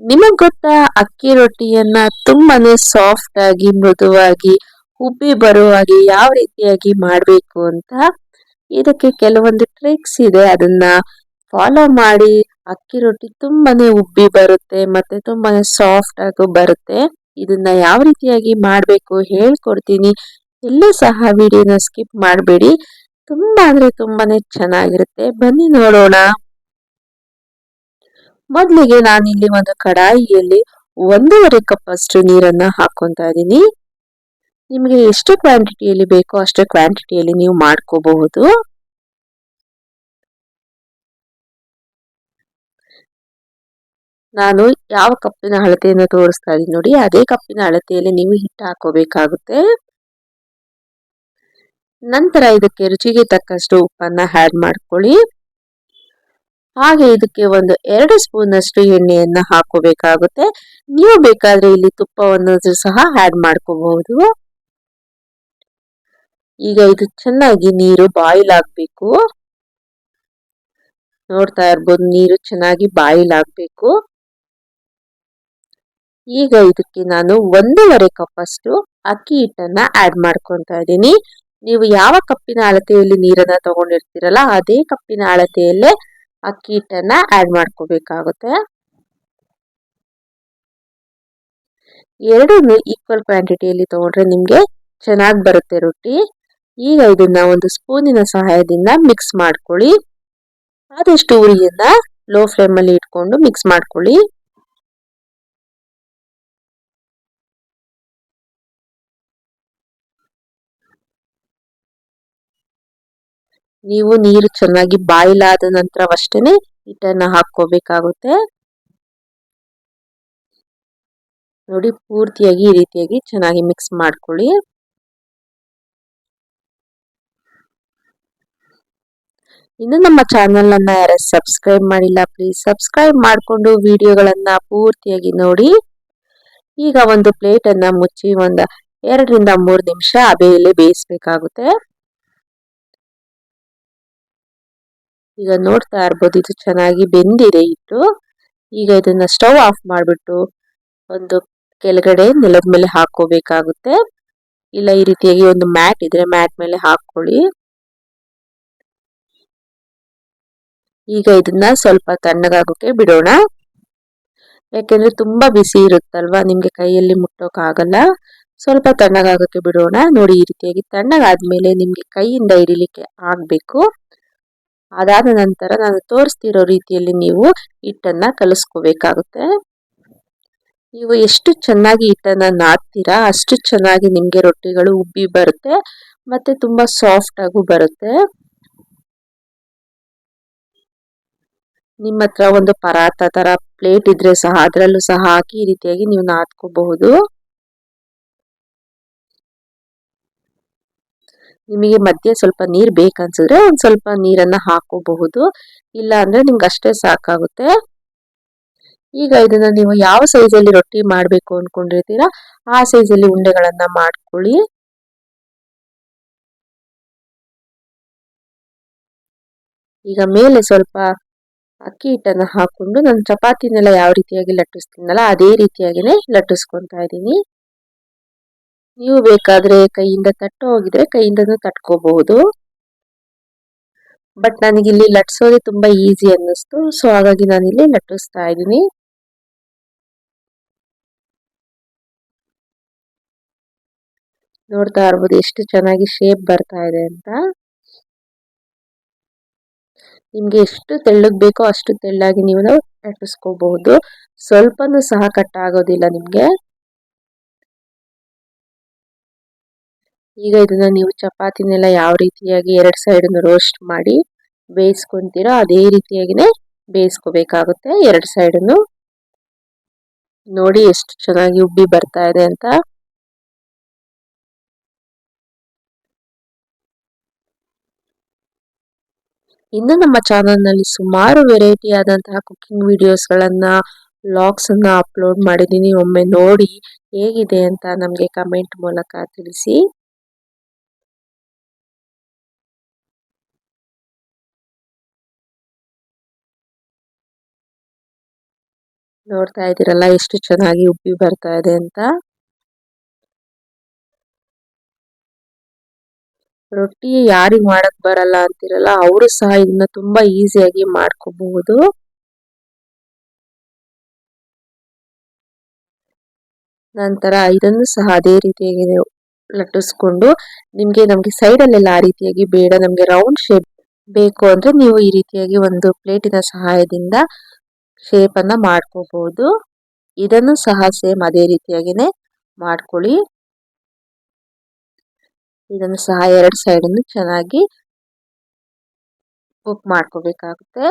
ನಿಮಗ್ ಗೊತ್ತಾ ಅಕ್ಕಿ ರೊಟ್ಟಿಯನ್ನ ತುಂಬಾನೇ ಸಾಫ್ಟ್ ಆಗಿ, ಮೃದುವಾಗಿ, ಉಬ್ಬಿ ಬರುವಾಗೆ ಯಾವ ರೀತಿಯಾಗಿ ಮಾಡಬೇಕು ಅಂತ ಇದಕ್ಕೆ ಕೆಲವೊಂದು ಟ್ರಿಕ್ಸ್ ಇದೆ. ಅದನ್ನ ಫಾಲೋ ಮಾಡಿ ಅಕ್ಕಿ ರೊಟ್ಟಿ ತುಂಬಾನೇ ಉಬ್ಬಿ ಬರುತ್ತೆ, ಮತ್ತೆ ತುಂಬಾನೇ ಸಾಫ್ಟ್ ಆಗಿ ಬರುತ್ತೆ. ಇದನ್ನ ಯಾವ ರೀತಿಯಾಗಿ ಮಾಡಬೇಕು ಹೇಳ್ಕೊಡ್ತೀನಿ. ಎಲ್ಲೂ ಸಹ ವಿಡಿಯೋನ ಸ್ಕಿಪ್ ಮಾಡಬೇಡಿ. ತುಂಬಾ ಅಂದ್ರೆ ತುಂಬಾನೇ ಚೆನ್ನಾಗಿರುತ್ತೆ. ಬನ್ನಿ ನೋಡೋಣ. ಮೊದಲಿಗೆ ನಾನು ಇಲ್ಲಿ ಒಂದು ಕಡಾಯಿಯಲ್ಲಿ ಒಂದೂವರೆ ಕಪ್ ಅಷ್ಟು ನೀರನ್ನ ಹಾಕೊತ ಇದ್ದೀನಿ. ನಿಮಗೆ ಎಷ್ಟು ಕ್ವಾಂಟಿಟಿಯಲ್ಲಿ ಬೇಕೋ ಅಷ್ಟು ಕ್ವಾಂಟಿಟಿಯಲ್ಲಿ ನೀವು ಮಾಡ್ಕೋಬಹುದು. ನಾನು ಯಾವ ಕಪ್ಪಿನ ಅಳತೆಯನ್ನು ತೋರಿಸ್ತಾ ಇದ್ದೀನಿ ನೋಡಿ, ಅದೇ ಕಪ್ಪಿನ ಅಳತೆಯಲ್ಲಿ ನೀವು ಹಿಟ್ಟು ಹಾಕೋಬೇಕಾಗುತ್ತೆ. ನಂತರ ಇದಕ್ಕೆ ರುಚಿಗೆ ತಕ್ಕಷ್ಟು ಉಪ್ಪನ್ನ ಆ್ಯಡ್ ಮಾಡ್ಕೊಳ್ಳಿ. ಹಾಗೆ ಇದಕ್ಕೆ ಒಂದು ಎರಡು ಸ್ಪೂನ್ ಅಷ್ಟು ಎಣ್ಣೆಯನ್ನ ಹಾಕೋಬೇಕಾಗುತ್ತೆ. ನೀವು ಬೇಕಾದ್ರೆ ಇಲ್ಲಿ ತುಪ್ಪವನ್ನು ಸಹ ಆಡ್ ಮಾಡ್ಕೋಬಹುದು. ಈಗ ಇದು ಚೆನ್ನಾಗಿ ನೀರು ಬಾಯಿಲ್ ಆಗಬೇಕು. ನೋಡ್ತಾ ಇರ್ಬೋದು ನೀರು ಚೆನ್ನಾಗಿ ಬಾಯಿಲ್ ಆಗಬೇಕು. ಈಗ ಇದಕ್ಕೆ ನಾನು ಒಂದೂವರೆ ಕಪ್ ಅಷ್ಟು ಅಕ್ಕಿ ಹಿಟ್ಟನ್ನ ಆಡ್ ಮಾಡ್ಕೊತಾ ಇದ್ದೀನಿ. ನೀವು ಯಾವ ಕಪ್ಪಿನ ಅಳತೆಯಲ್ಲಿ ನೀರನ್ನ ತಗೊಂಡಿರ್ತೀರಲ್ಲ, ಅದೇ ಕಪ್ಪಿನ ಅಳತೆಯಲ್ಲೇ ಅಕ್ಕಿ ಹಿಟ್ಟನ್ನು ಆಡ್ ಮಾಡ್ಕೋಬೇಕಾಗುತ್ತೆ. ಎರಡನ್ನೂ ಈಕ್ವಲ್ ಕ್ವಾಂಟಿಟಿಯಲ್ಲಿ ತಗೊಂಡ್ರೆ ನಿಮಗೆ ಚೆನ್ನಾಗಿ ಬರುತ್ತೆ ರೊಟ್ಟಿ. ಈಗ ಇದನ್ನ ಒಂದು ಸ್ಪೂನಿನ ಸಹಾಯದಿಂದ ಮಿಕ್ಸ್ ಮಾಡ್ಕೊಳ್ಳಿ. ಆದಷ್ಟು ಉರಿಯನ್ನ ಲೋ ಫ್ಲೇಮಲ್ಲಿ ಇಟ್ಕೊಂಡು ಮಿಕ್ಸ್ ಮಾಡ್ಕೊಳ್ಳಿ. ನೀವು ನೀರು ಚೆನ್ನಾಗಿ ಬಾಯ್ಲ್ ಆದ ಹಿಟ್ಟನ್ನು ಹಿಟ್ಟನ್ನ ಹಾಕೋಬೇಕಾಗುತ್ತೆ ನೋಡಿ, ಪೂರ್ತಿಯಾಗಿ ಈ ರೀತಿಯಾಗಿ ಚೆನ್ನಾಗಿ ಮಿಕ್ಸ್ ಮಾಡ್ಕೊಳ್ಳಿ. ಇನ್ನು ನಮ್ಮ ಚಾನೆಲ್ ಅನ್ನ ಯಾರು ಸಬ್ಸ್ಕ್ರೈಬ್ ಮಾಡಿಲ್ಲ ಪ್ಲೀಸ್ ಸಬ್ಸ್ಕ್ರೈಬ್ ಮಾಡಿಕೊಂಡು ವಿಡಿಯೋಗಳನ್ನ ಪೂರ್ತಿಯಾಗಿ ನೋಡಿ. ಈಗ ಒಂದು ಪ್ಲೇಟ್ ಅನ್ನ ಮುಚ್ಚಿ ಒಂದು ಎರಡರಿಂದ ಮೂರು ನಿಮಿಷ ಅಬೆಯಲ್ಲಿ ಬೇಯಿಸ್ಬೇಕಾಗುತ್ತೆ. ಈಗ ನೋಡ್ತಾ ಇರ್ಬೋದು, ಇದು ಚೆನ್ನಾಗಿ ಬೆಂದಿದೆ ಇಟ್ಟು ಈಗ ಇದನ್ನ ಸ್ಟವ್ ಆಫ್ ಮಾಡಿಬಿಟ್ಟು ಒಂದು ಕೆಳಗಡೆ ನೆಲದ ಮೇಲೆ ಹಾಕೋಬೇಕಾಗುತ್ತೆ ಇಲ್ಲ, ಈ ರೀತಿಯಾಗಿ ಒಂದು ಮ್ಯಾಟ್ ಇದ್ರೆ ಮ್ಯಾಟ್ ಮೇಲೆ ಹಾಕೊಳ್ಳಿ ಈಗ ಇದನ್ನ ಸ್ವಲ್ಪ ತಣ್ಣಗಾಗೋಕೆ ಬಿಡೋಣ. ಯಾಕೆಂದ್ರೆ ತುಂಬಾ ಬಿಸಿ ಇರುತ್ತಲ್ವಾ, ನಿಮ್ಗೆ ಕೈಯಲ್ಲಿ ಮುಟ್ಟೋಕ್ ಆಗಲ್ಲ ಸ್ವಲ್ಪ ತಣ್ಣಗಾಗೋಕೆ ಬಿಡೋಣ. ನೋಡಿ, ಈ ರೀತಿಯಾಗಿ ತಣ್ಣಗಾದ್ಮೇಲೆ ನಿಮ್ಗೆ ಕೈಯಿಂದ ಹಿಡಿಲಿಕ್ಕೆ ಆಗ್ಬೇಕು. ಅದಾದ ನಂತರ ನಾನು ತೋರಿಸ್ತಿರೋ ರೀತಿಯಲ್ಲಿ ನೀವು ಹಿಟ್ಟನ್ನು ಕಲಿಸ್ಕೋಬೇಕಾಗುತ್ತೆ. ನೀವು ಎಷ್ಟು ಚೆನ್ನಾಗಿ ಹಿಟ್ಟನ್ನು ನಾದ್ತೀರಾ, ಅಷ್ಟು ಚೆನ್ನಾಗಿ ನಿಮಗೆ ರೊಟ್ಟಿಗಳು ಉಬ್ಬಿ ಬರುತ್ತೆ, ಮತ್ತು ತುಂಬ ಸಾಫ್ಟಾಗೂ ಬರುತ್ತೆ. ನಿಮ್ಮ ಹತ್ರ ಒಂದು ಪರಾತ ಥರ ಪ್ಲೇಟ್ ಇದ್ರೆ ಸಹ, ಅದರಲ್ಲೂ ಸಹ ಹಾಕಿ ಈ ರೀತಿಯಾಗಿ ನೀವು ನಾದ್ಕೋಬಹುದು. ನಿಮಗೆ ಮಧ್ಯೆ ಸ್ವಲ್ಪ ನೀರು ಬೇಕನ್ಸಿದ್ರೆ ಒಂದು ಸ್ವಲ್ಪ ನೀರನ್ನ ಹಾಕೋಬಹುದು. ಇಲ್ಲ ಅಂದ್ರೆ ನಿಮ್ಗೆ ಅಷ್ಟೇ ಸಾಕಾಗುತ್ತೆ. ಈಗ ಇದನ್ನ ನೀವು ಯಾವ ಸೈಜಲ್ಲಿ ರೊಟ್ಟಿ ಮಾಡಬೇಕು ಅನ್ಕೊಂಡಿರ್ತೀರಾ, ಆ ಸೈಜಲ್ಲಿ ಉಂಡೆಗಳನ್ನು ಮಾಡ್ಕೊಳ್ಳಿ. ಈಗ ಮೇಲೆ ಸ್ವಲ್ಪ ಅಕ್ಕಿ ಹಿಟ್ಟನ್ನು ಹಾಕೊಂಡು ನಾನು ಚಪಾತಿನೆಲ್ಲ ಯಾವ ರೀತಿಯಾಗಿ ಲಟ್ಟಿಸ್ತೀನಲ್ಲ, ಅದೇ ರೀತಿಯಾಗಿನೇ ಲಟ್ಟಿಸ್ಕೊತಾ ಇದ್ದೀನಿ. ನೀವು ಬೇಕಾದರೆ ಕೈಯಿಂದ ತಟ್ಟು ಹೋಗಿದ್ರೆ ಕೈಯಿಂದನೂ ತಟ್ಕೋಬಹುದು. ಬಟ್ ನನಗಿಲ್ಲಿ ಲಟ್ಸೋದೇ ತುಂಬ ಈಸಿ ಅನ್ನಿಸ್ತು. ಸೊ ಹಾಗಾಗಿ ನಾನಿಲ್ಲಿ ಲಟ್ಟಿಸ್ತಾ ಇದ್ದೀನಿ. ನೋಡ್ತಾ ಇರ್ಬೋದು ಎಷ್ಟು ಚೆನ್ನಾಗಿ ಶೇಪ್ ಬರ್ತಾ ಇದೆ ಅಂತ. ನಿಮ್ಗೆ ಎಷ್ಟು ತೆಳ್ಳಗ್ ಬೇಕೋ ಅಷ್ಟು ತೆಳ್ಳಾಗಿ ನೀವು ಲಟ್ಟಿಸ್ಕೋಬಹುದು. ಸ್ವಲ್ಪನೂ ಸಹ ಕಟ್ ಆಗೋದಿಲ್ಲ ನಿಮ್ಗೆ. ಈಗ ಇದನ್ನ ನೀವು ಚಪಾತಿನೆಲ್ಲ ಯಾವ ರೀತಿಯಾಗಿ ಎರಡು ಸೈಡ್ ರೋಸ್ಟ್ ಮಾಡಿ ಬೇಯಿಸ್ಕೊಂತೀರೋ ಅದೇ ರೀತಿಯಾಗಿನೇ ಬೇಯಿಸ್ಕೋಬೇಕಾಗುತ್ತೆ. ಎರಡು ಸೈಡನ್ನು ನೋಡಿ ಎಷ್ಟು ಚೆನ್ನಾಗಿ ಉಬ್ಬಿ ಬರ್ತಾ ಇದೆ ಅಂತ. ಇನ್ನು ನಮ್ಮ ಚಾನಲ್ನಲ್ಲಿ ಸುಮಾರು ವೆರೈಟಿ ಆದಂತಹ ಕುಕಿಂಗ್ ವಿಡಿಯೋಸ್ಗಳನ್ನು ವ್ಲಾಗ್ಸನ್ನು ಅಪ್ಲೋಡ್ ಮಾಡಿದ್ದೀನಿ. ಒಮ್ಮೆ ನೋಡಿ ಹೇಗಿದೆ ಅಂತ ನಮಗೆ ಕಮೆಂಟ್ ಮೂಲಕ ತಿಳಿಸಿ. ನೋಡ್ತಾ ಇದ್ದೀರಲ್ಲ ಎಷ್ಟು ಚೆನ್ನಾಗಿ ಉಬ್ಬಿ ಬರ್ತಾ ಇದೆ ಅಂತ. ರೊಟ್ಟಿ ಯಾರಿಗ್ ಮಾಡಕ್ ಬರಲ್ಲ ಅಂತಿರಲ್ಲ, ಅವರು ಸಹ ಇದನ್ನ ತುಂಬಾ ಈಸಿಯಾಗಿ ಮಾಡ್ಕೋಬಹುದು. ನಂತರ ಇದನ್ನು ಸಹ ಅದೇ ರೀತಿಯಾಗಿ ಲಟ್ಟಿಸ್ಕೊಂಡು, ನಿಮ್ಗೆ ನಮ್ಗೆ ಸೈಡ್ ಅಲ್ಲೆಲ್ಲ ಆ ರೀತಿಯಾಗಿ ಬೇಡ, ನಮ್ಗೆ ರೌಂಡ್ ಶೇಪ್ ಬೇಕು ಅಂದ್ರೆ ನೀವು ಈ ರೀತಿಯಾಗಿ ಒಂದು ಪ್ಲೇಟಿನ ಸಹಾಯದಿಂದ ಶೇಪ್ ಅನ್ನ ಮಾಡ್ಕೋಬಹುದು ಇದನ್ನು ಸಹ ಸೇಮ್ ಅದೇ ರೀತಿಯಾಗಿನೇ ಮಾಡ್ಕೊಳ್ಳಿ. ಇದನ್ನು ಸಹ ಎರಡು ಸೈಡ್ ಅನ್ನು ಚೆನ್ನಾಗಿ ಕುಕ್ ಮಾಡ್ಕೋಬೇಕಾಗುತ್ತೆ.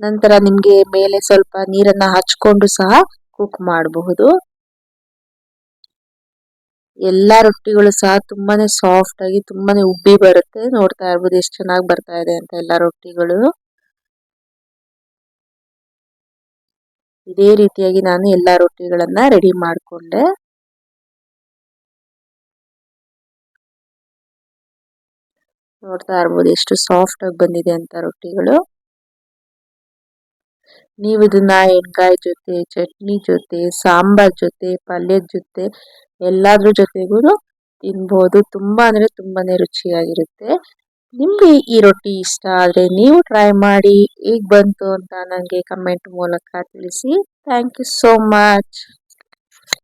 ನಂತರ ನಿಮಗೆ ಮೇಲೆ ಸ್ವಲ್ಪ ನೀರನ್ನ ಹಚ್ಕೊಂಡು ಸಹ ಕುಕ್ ಮಾಡಬಹುದು. ಎಲ್ಲಾ ರೊಟ್ಟಿಗಳು ಸಹ ತುಂಬಾನೇ ಸಾಫ್ಟ್ ಆಗಿ ತುಂಬಾನೇ ಉಬ್ಬಿ ಬರುತ್ತೆ. ನೋಡ್ತಾ ಇರ್ಬೋದು ಎಷ್ಟು ಚೆನ್ನಾಗಿ ಬರ್ತಾ ಇದೆ ಅಂತ ಎಲ್ಲಾ ರೊಟ್ಟಿಗಳು. ಇದೇ ರೀತಿಯಾಗಿ ನಾನು ಎಲ್ಲ ರೊಟ್ಟಿಗಳನ್ನು ರೆಡಿ ಮಾಡಿಕೊಂಡೆ. ನೋಡ್ತಾ ಇರ್ಬೋದು ಎಷ್ಟು ಸಾಫ್ಟ್ ಆಗಿ ಬಂದಿದೆ ಅಂತ ರೊಟ್ಟಿಗಳು. ನೀವು ಇದನ್ನ ಎಣ್ಗಾಯಿ ಜೊತೆ, ಚಟ್ನಿ ಜೊತೆ, ಸಾಂಬಾರ್ ಜೊತೆ, ಪಲ್ಯದ ಜೊತೆ ಎಲ್ಲಾದ್ರ ಜೊತೆಗೂ ತಿನ್ಬೋದು. ತುಂಬಾ ಅಂದ್ರೆ ತುಂಬಾನೇ ರುಚಿಯಾಗಿರುತ್ತೆ. ನಿಮ್ಗೆ ಈ ರೊಟ್ಟಿ ಇಷ್ಟ ಆದರೆ ನೀವು ಟ್ರೈ ಮಾಡಿ, ಈಗ ಬಂತು ಅಂತ ನನಗೆ ಕಮೆಂಟ್ ಮೂಲಕ ತಿಳಿಸಿ. Thank you so much